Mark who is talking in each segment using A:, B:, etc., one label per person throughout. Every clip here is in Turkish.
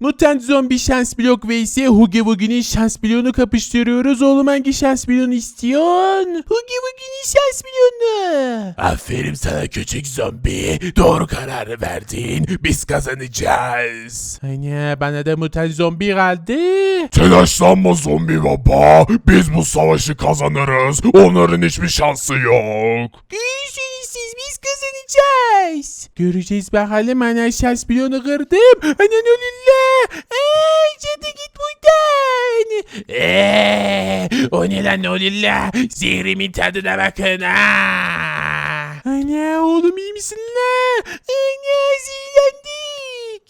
A: Mutant Zombi şans blok vs Hugi Wugi'nin şans bloğunu kapıştırıyoruz. Oğlum hangi şans bloğunu istiyorsun? Hugi Wugi'nin şans bloğunu.
B: Aferin sana küçük zombi. Doğru kararı verdin. Biz kazanacağız.
A: Ana bana da mutant zombi kaldı.
B: Telaşlanma zombi baba. Biz bu savaşı kazanırız. Onların hiçbir şansı yok.
A: Siz kazanacağız. Göreceğiz bakalım ana şans bloğunu kırdım. Anan ölülle. Ay cadı git buradan.
B: Eee, o ne lan lan? Zehrimin tadına bakın ha.
A: Ana oğlum iyi misin la? Ana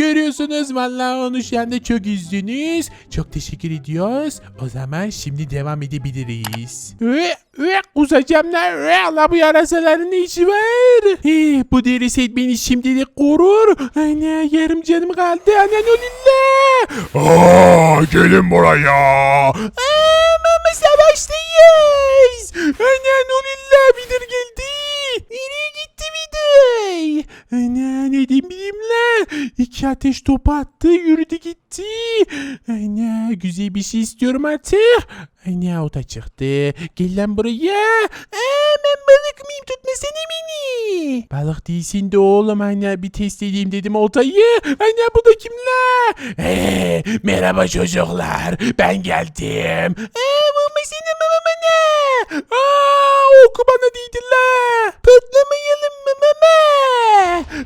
A: Görüyorsunuz vallahi onu şu anda çok üzdünüz. Çok teşekkür ediyoruz. O zaman şimdi devam edebiliriz. Ve ve kusacağım lan. Ve Allah bu yarasaların ne işi var? Eh, bu deri set beni şimdilik korur. Ana yarım canım kaldı. Anan ölülle.
B: Aa, gelin buraya.
A: Ama savaştayız. Anan ölülle bilir geldi. Nereye gitti bidir? Ana ne diyeyim bileyim la. İki ateş topu attı yürüdü gitti. Ana güzel bir şey istiyorum artık. Ana o da çıktı. Gel lan buraya. Aa, ben balık mıyım tutmasana beni. Balık değilsin de oğlum ana bir test edeyim dedim oltayı. Ana bu da kim?
B: Ee, merhaba çocuklar. Ben geldim.
A: Aa vurmasana mama bana. Aa oku bana değdi la. Patlamayalım mı mama?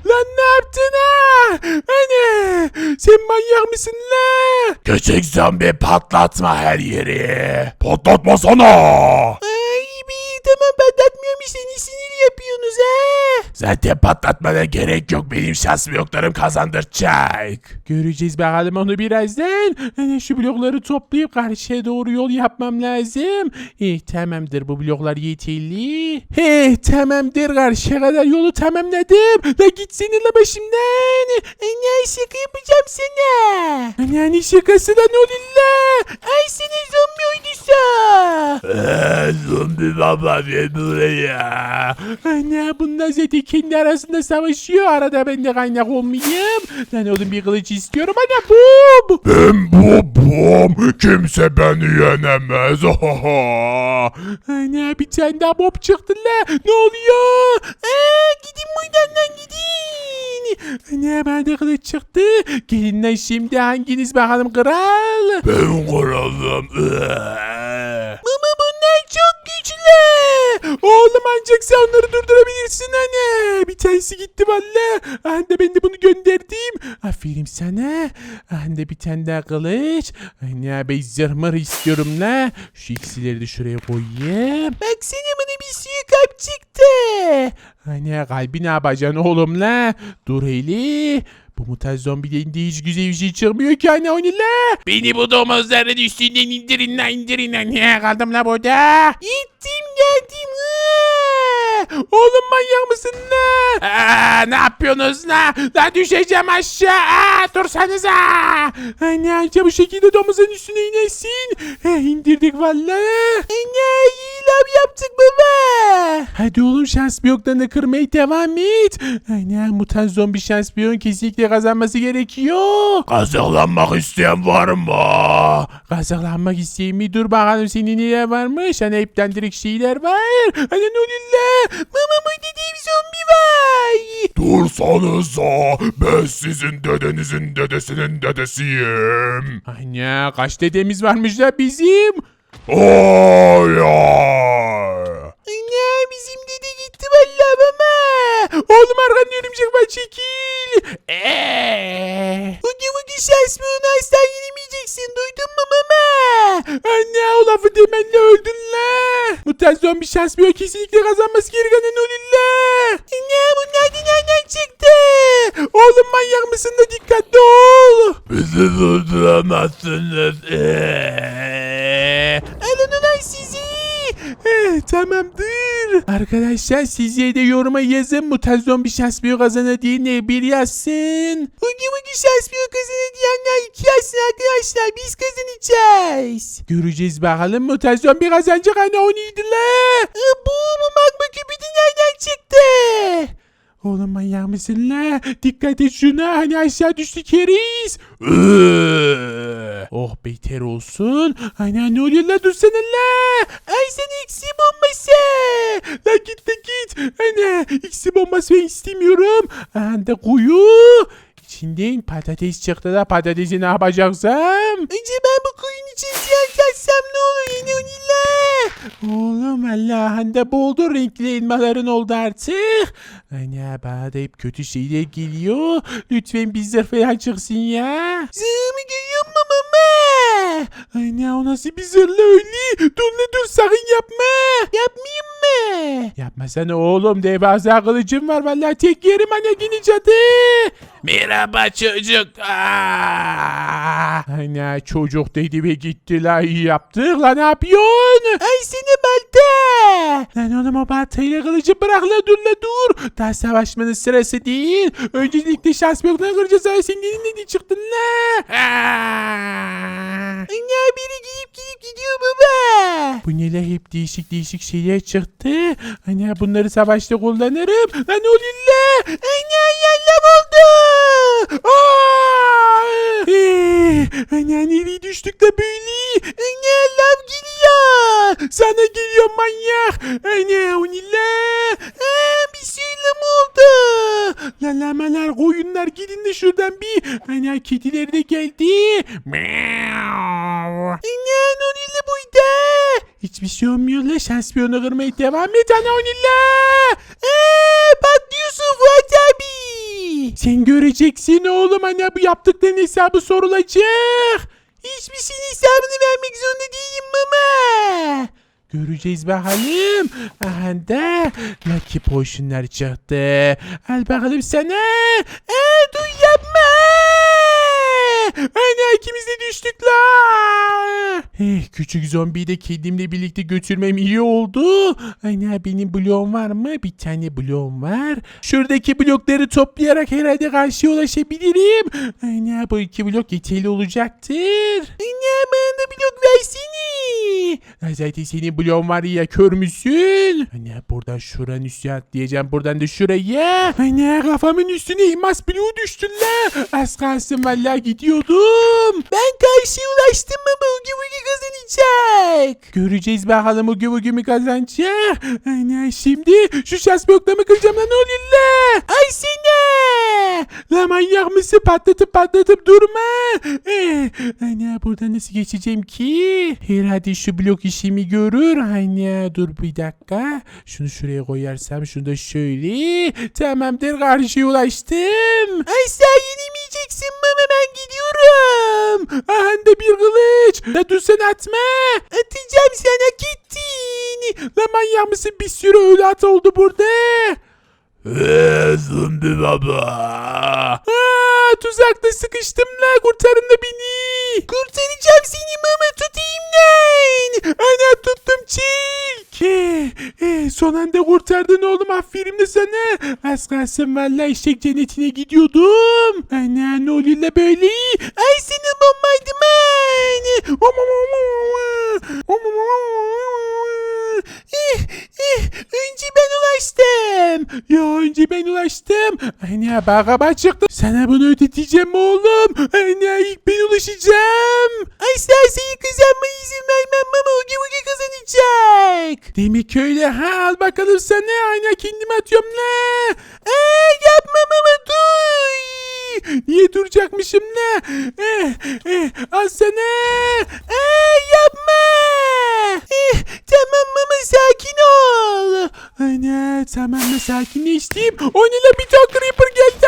A: Lan ne yaptın ha? Ana sen manyak mısın la?
B: Küçük zombi patlatma her yeri. Patlatmasana.
A: Tamam seni sinir yapıyorsunuz ha.
B: Zaten patlatmana gerek yok. Benim şans bloklarım kazandıracak.
A: Göreceğiz bakalım onu birazdan. Hani şu blokları toplayıp karşıya doğru yol yapmam lazım. Eh tamamdır bu bloklar yeterli. Eh tamamdır karşıya kadar yolu tamamladım. La gitsene la başımdan. Anne şaka yapacağım sana. Anne şakası lan olilla. Ay seni zombi oyuncusu.
B: Eee, zombi baba gel buraya.
A: Anne bunlar zaten kendi arasında savaşıyor. Arada ben de kaynak olmayayım. Lan oğlum bir kılıç istiyorum. Ana bum.
B: Ben babam. Kimse beni yenemez.
A: Ana bir tane daha mob çıktı la. Ne oluyor? Aa, gidin buradan lan gidin. Ana bende kılıç çıktı. Gelin lan şimdi hanginiz bakalım kral.
B: ben kralım. Eee.
A: Mama bunlar çok güçlü. Oğlum ancak sen onları durdurabilirsin anne. Bir tanesi gitti valla. Anne ben de bunu gönderdim. Aferin sana. Anne bir tane daha kılıç. Anne ben zırhmır istiyorum la. Şu ikisileri de şuraya koyayım. Baksana bana bir sürü kalp çıktı. Anne kalbi ne yapacaksın oğlum la? Dur hele. Bu mutaj zombiden de hiç güzel bir şey çıkmıyor ki anne onu la.
B: Beni bu domuzların üstünden indirin lan indirin. Niye kaldım la burada?
A: Gittim geldim. Oğlum manyak mısın la?
B: Aa, ne yapıyorsunuz la? La düşeceğim aşağı. Aa, dursanıza.
A: Anne anca bu şekilde domuzun üstüne inesin. He, indirdik valla. Anne iyi lav yaptık baba. Hadi oğlum şans biyoklarını kırmaya devam et. Anne mutant zombi şans biyon kesinlikle kazanması gerekiyor.
B: Kazıklanmak isteyen var mı?
A: Kazaklanmak isteyeyim mi? Dur bakalım senin neler varmış. Hani hepten direkt şeyler var. Hani nolilla. Mama burada dev zombi var.
B: Dursanıza. Ben sizin dedenizin dedesinin dedesiyim.
A: Anne kaç dedemiz varmış da bizim.
B: Hayır.
A: Anne Oğlum arkanda örümcek var çekil. Eee. Ugi ugi şans mı onu asla yenemeyeceksin duydun mu mama? Anne o lafı demenle öldün la. Mutant zombi şans bir kesinlikle kazanması gereken olilla. Anne bunlar da nereden çıktı? Oğlum manyak mısın da dikkatli ol.
B: Bizi durduramazsınız. Ee.
A: Eh, tamamdır. Arkadaşlar sizce de yoruma yazın. Mutasyon bir şans büyük kazanır diye ne bir yazsın. Bugün bugün şans büyük kazanır diyenler iki yazsın arkadaşlar. Biz kazanacağız. Göreceğiz bakalım mutasyon bir kazanacak hani o neydi la? Bu bu magma küpü de nereden çıktı? Oğlum manyak mısın la? Dikkat et şuna hani aşağı düştük yeriz. Oh beter olsun. Hani ne oluyor la dursana la. Ay sen eksi bombası. La git la git. Hani eksi bombası ben istemiyorum. Anda kuyu. İçinden patates çıktı da patatesi ne yapacaksam? Önce ben bu kuyunun için ziyan kaçsam ne olur yine. Oğlum Allah'ında boldu renkli elmaların oldu artık. Ana bana da hep kötü şeyler geliyor. Lütfen bir zırh falan çıksın ya. Zırhımı görüyor musun mama? Ana o nasıl bir zırhla öyle? Dur la dur sakın yapma. Yapmayayım mı? Yapmasana oğlum devasa kılıcım var vallahi tek yerim anne cadı. Merhaba çocuk. Aa! Ana çocuk dedi ve gitti la iyi yaptık la ne yapıyorsun? Ay seni balta. Lan oğlum o baltayla kılıcı bırak la dur la dur. Daha savaşmanın sırası değil. Öncelikle şans bloklarını kıracağız. Ay sen ne diye çıktın la? Anne biri giyip giyip gidiyor baba. Bu neler hep değişik değişik şeyler çıktı. Anne bunları savaşta kullanırım. Lan oluyor la? Anne yalla buldu. Aa! Ee, Anne de böyle? Anne lav geliyor. Sana geliyor manyak. Anne o ne la? Bir şeyle mi oldu? Lalamalar koyunlar gidin de şuradan bir. Anne kediler de geldi. Meow. Anne o ne buydu? Hiçbir şey olmuyor la. Şans piyonu kırmaya devam et ana o ne la? Patlıyorsun. Sen göreceksin oğlum hani bu yaptıkların hesabı sorulacak. Hiçbir şeyin hesabını vermek zorunda değilim mama. Göreceğiz bakalım. Aha da Lucky Potion'lar çıktı. Al bakalım sana. Yapma. Ana ikimiz de düştük la. Eh, küçük zombiyi de kedimle birlikte götürmem iyi oldu. Ana benim bloğum var mı? Bir tane bloğum var. Şuradaki blokları toplayarak herhalde karşıya ulaşabilirim. Ana bu iki blok yeterli olacaktır. Ana bana da blok Ay, Zaten senin bloğun var ya kör müsün? Ana buradan şuranın üstüne atlayacağım. Buradan da şuraya. Ana kafamın üstüne elmas bloğu düştü la. Az kalsın vallahi gidiyordum. Ben karşıya ulaştım mı bu ugi kazanacak. Göreceğiz bakalım ugi ugi mi kazanacak. Ana şimdi şu şans bloklarımı kıracağım lan ne oluyor la? Ay seni. La manyak mısın patlatıp patlatıp durma. Eh, ana buradan nasıl geçeceğim ki? Herhalde şu blok işimi görür. Ana dur bir dakika. Şunu şuraya koyarsam şunu da şöyle. Tamamdır karşıya ulaştım. Ay sen yenemeyeceksin mama ben gidiyorum. Aha bir kılıç. La dur sen atma. Atacağım sana gittin. La manyak mısın bir sürü ölü at oldu burada.
B: Eee zombi baba.
A: Sıkıştım la kurtarın da beni. Kurtaracağım seni mama son anda kurtardın oğlum aferin sana. Az kalsın valla eşek cennetine gidiyordum. Ana la böyle? Ay seni bombaydım ben. Eh, eh, önce ben ulaştım. Ya önce ben ulaştım. Ana baka çıktı. Sana bunu ödeteceğim oğlum. Ana ilk ben ulaşacağım. Sen seni kazanmaya izin vermem ama ugi ugi kazanacak. Demek ha al bakalım sana. Ana kendimi atıyorum la. Eee yapmam ama dur. Niye duracakmışım la? Eh, eh, al sana. Eh, yapma. Eh, tamam mama sakin ol. Ana tamam mı sakinleştim. O ne la bir tane creeper geldi.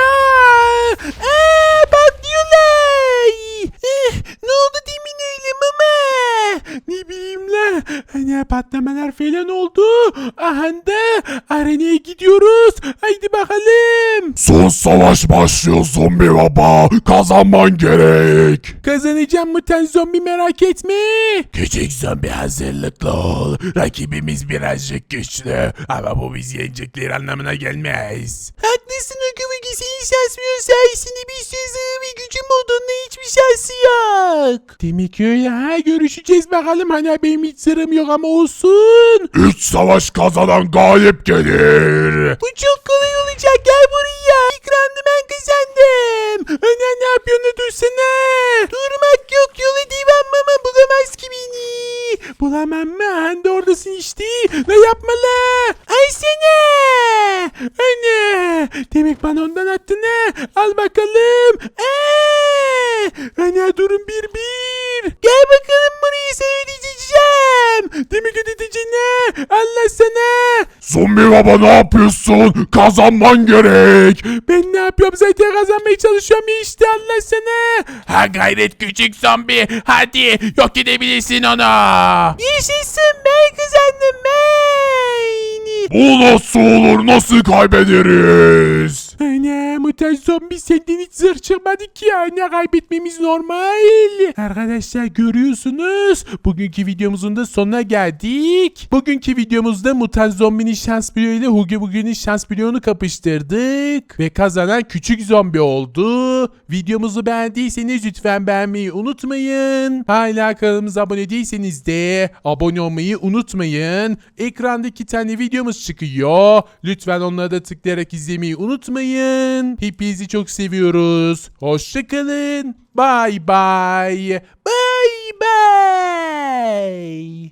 A: Eee patlıyorlar. Eh, ne oldu demin öyle mama? Ne bileyim la. Ana patlamalar Zombiler falan oldu. Aha da arenaya gidiyoruz. Haydi bakalım.
B: Son savaş başlıyor zombi baba. Kazanman gerek.
A: Kazanacağım mutant zombi merak etme.
B: Küçük zombi hazırlıklı ol. Rakibimiz birazcık güçlü. Ama bu bizi yenecekleri anlamına gelmez.
A: Haklısın Okuvugi senin şansmıyor sayesinde bir sürü ve gücüm olduğunda hiçbir şansı yok. Demek öyle ha görüşeceğiz bakalım hani benim hiç sırrım yok ama olsun.
B: Üç savaş kazanan galip gelir.
A: Bu çok kolay olacak gel buraya. Kazandım. Ana ne yapıyorsun dursana. Durmak yok yola devam ama bulamaz ki beni. Bulamam mı? Hande oradasın işte. Ne yapmalı? Ay sene. Anne. Demek bana ondan attın ha. Al bakalım. Eee. Ana durun bir bir. Gel bakalım ödeyeceğim. Demek ödeyeceksin ha. Allah sana.
B: Zombi baba ne yapıyorsun? Kazanman gerek.
A: Ben ne yapıyorum zaten kazanmaya çalışıyorum ya işte Allah sana.
B: Ha gayret küçük zombi. Hadi yok edebilirsin onu.
A: Yaşasın ben kazandım ben.
B: Bu nasıl olur? Nasıl kaybederiz?
A: Ana mutant zombi senden hiç zırh çıkmadı ki ya. Ne kaybetmemiz normal. Arkadaşlar görüyorsunuz. Bugünkü videomuzun da sonuna geldik. Bugünkü videomuzda mutant zombinin şans bloğu ile Hugo Bugün'ün şans bloğunu kapıştırdık. Ve kazanan küçük zombi oldu. Videomuzu beğendiyseniz lütfen beğenmeyi unutmayın. Hala kanalımıza abone değilseniz de abone olmayı unutmayın. Ekranda iki tane videomuz çıkıyor. Lütfen onlara da tıklayarak izlemeyi unutmayın. Hepinizi çok seviyoruz. Hoşçakalın. Bye bye. Bye bye.